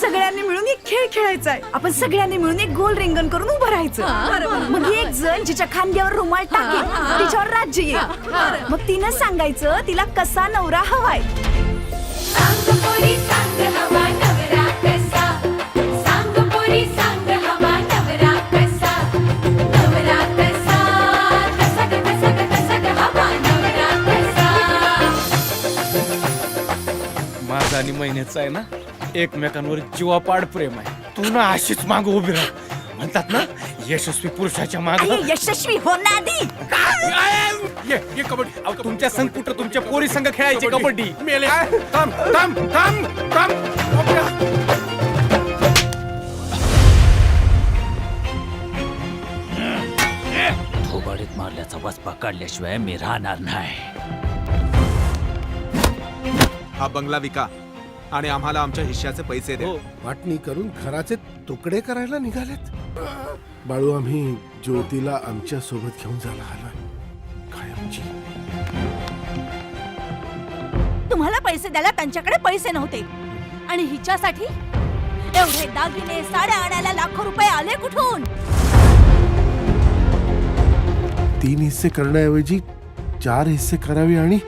सगळ्यांनी मिळून एक खेळ खेळायचा आहे आपण सगळ्यांनी मिळून एक गोल रिंगण करून उभं राहायचं. मग एक जण जिच्या खांद्यावर रुमाल टाकेल तिच्यावर राज्य येईल. मग तिनं सांगायचं तिला कसा नवरा हवाय? सांग पोरी सांग हवा नवरा कसा? सांग पोरी सांग हवा नवरा कसा? नवरा कसा? कसा ग कसा ग कसा ग हवा नवरा कसा? माझा आणि महिन्याचा आहे ना? एकमेकांवर जीवापाड प्रेम आहे. तू ना अशीच माग उभी राह. म्हणतात ना यशस्वी पुरुषाच्या माग. यशस्वी हो ना आधी कबड्डी. अहो, तुमच्या संग कुठं तुमच्या पोरी संघ खेळायची कबड्डी. मेले थांब थांब थांब थांब. थोबाडीत मारल्याचा वचपा काढल्याशिवाय मी राहणार नाही. हा बंगला विका. आणि आम्हाला आमच्या हिश्श्याचे पैसे द्या वाटणी करून घराचे तुकडे करायला निघालेत. बाळू आम्ही ज्योतीला आमच्यासोबत घेऊन जायला आलोय. कायमची. तुम्हाला पैसे द्यायला त्यांच्याकडे पैसे नव्हते. आणि हिच्यासाठी एवढे दागिने साड्या आणायला लाखो रुपये आले कुठून? तीन हिस्से करण्याऐवजी चार हिस्से करावे आणि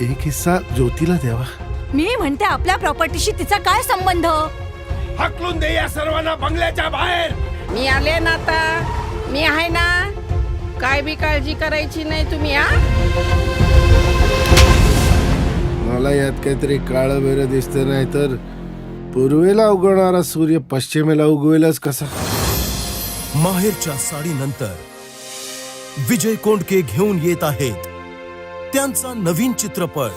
एक हिस्सा ज्योतीला द्यावा. मी म्हणते आपल्या प्रॉपर्टीशी तिचा काय संबंध? हकलून दे या सर्वांना बंगल्याच्या बाहेर. मी आले ना आता. मी आहे ना. काय बी काळजी करायची नाही तुम्ही आ मला यात काहीतरी काळ बेर दिसत नाही तर पूर्वेला उगवणारा सूर्य पश्चिमेला उगवेलच कसा? माहेरच्या साडीनंतर विजय कोंडके घेऊन येत आहेत त्यांचा नवीन चित्रपट.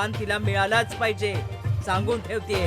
मान तिला मिळालाच पाहिजे. सांगून ठेवते